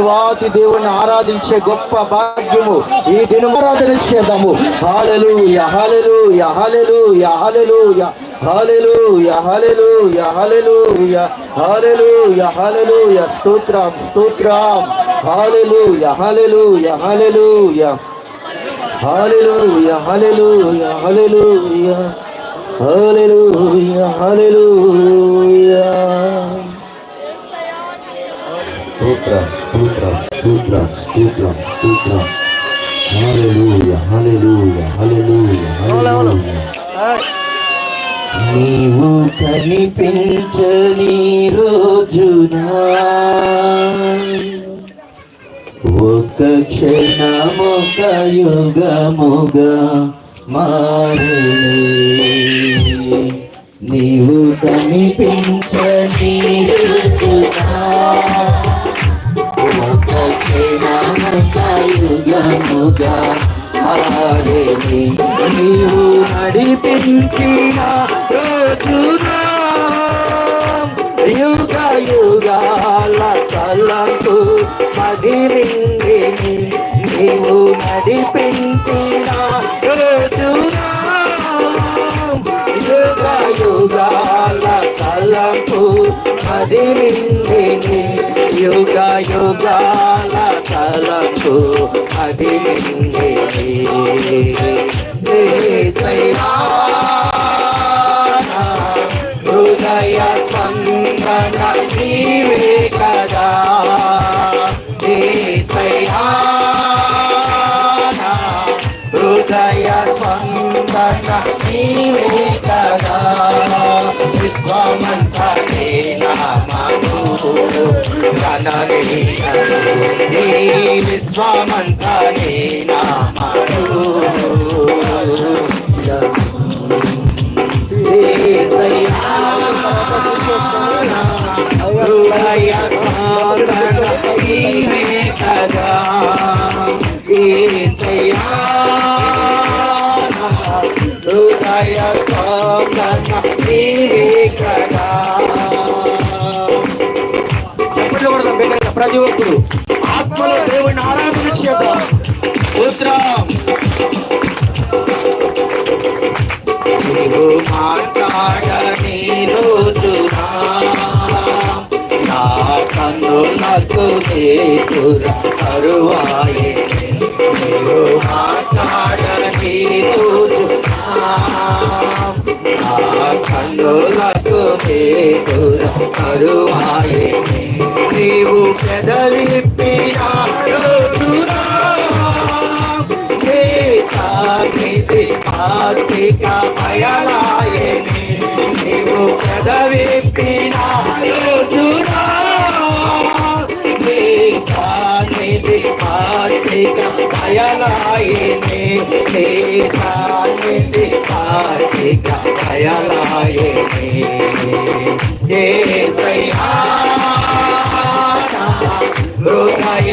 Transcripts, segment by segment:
దేవాతి దేవుని ఆరాధించే గొప్ప భాగ్యము ఈ దినం ఆరాధన చేద్దాము. హాలెలు యహాలెలు యహాలెలు యహాలెలు హాలెలు యహాలెలు యహలెలు హాలెలు యహలెలు స్తోత్రం స్తోత్రం. హాలెలు యహాలెలు యహాలెలు హాలెలు యహాలెలు యహాలెలు హల్లెలూయా యహాలెలు స్తోత్రం స్తోత్రం స్తోత్రం హల్లెలూయా హల్లెలూయా హల్లెలూయా హల్లెలూయా నీవు కనిపించని రోజునా. ఒక క్షణమొక యుగముగా మారే నీవు కనిపించని యుగముగా మారే నీవు నడిపించిన రోజునా యుగ యుగాల కలకు మదిలింది నీవు నడిపించిన రోజునా యుగ యుగాల కలకు మదిలింది యుగ యుగాల కలకు അതിനെ నామము జననీయము నీ విశ్వమంత నామము చెప్పండి కూడా బిగ్గరగా ప్రతి ఒక్కరు. ఆత్మలో దేవుని ఆరాధన చేద్దాం. ఉత్తరం నీవు మాట్లాడని రోజునా నా కన్నులకు నేతుర కరువాయే నీవు మాట్లాడని రోజునా నా కన్నులకు ఆర్థిక భయలాయని నీవు పెదవిప్పిన రోజునా సాగితి ఆర్థిక భయలాయని సాగితి ఆర్థిక భయలాయని ఏ హృదయ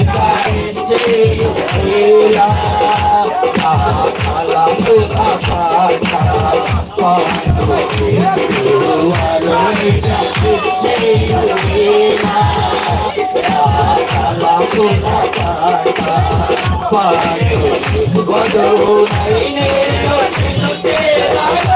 కదా విశ్వమంత నామకు కననీయకు విశ్వమంత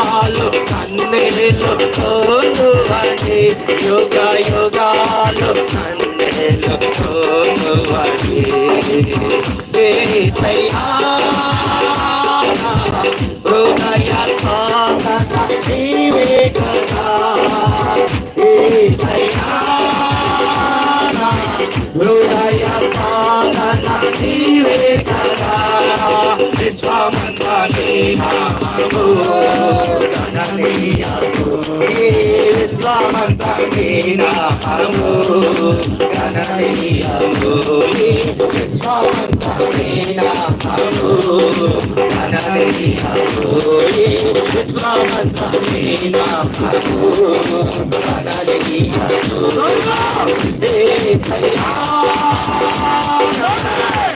యుగాలు కన్నెలు కోనువని యుగ యుగాలు కన్నెలు కోనువని హృదయ నీవే కదా విశ్వమంత నీ నామము గణనీయము విశ్వమంత నీ నామము గణనీయము విశ్వమంత నీ నామము గణనీయము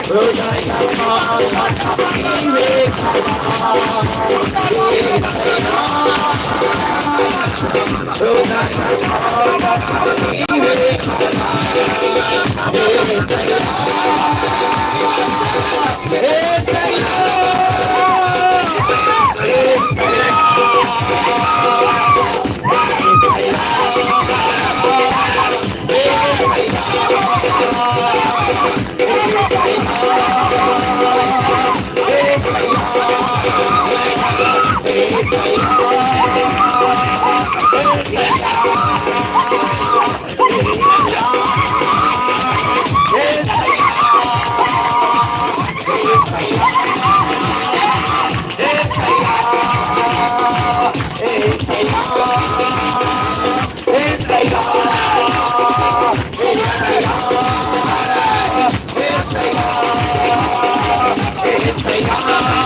హృదయ Oh, Hey, hey, hey, hey,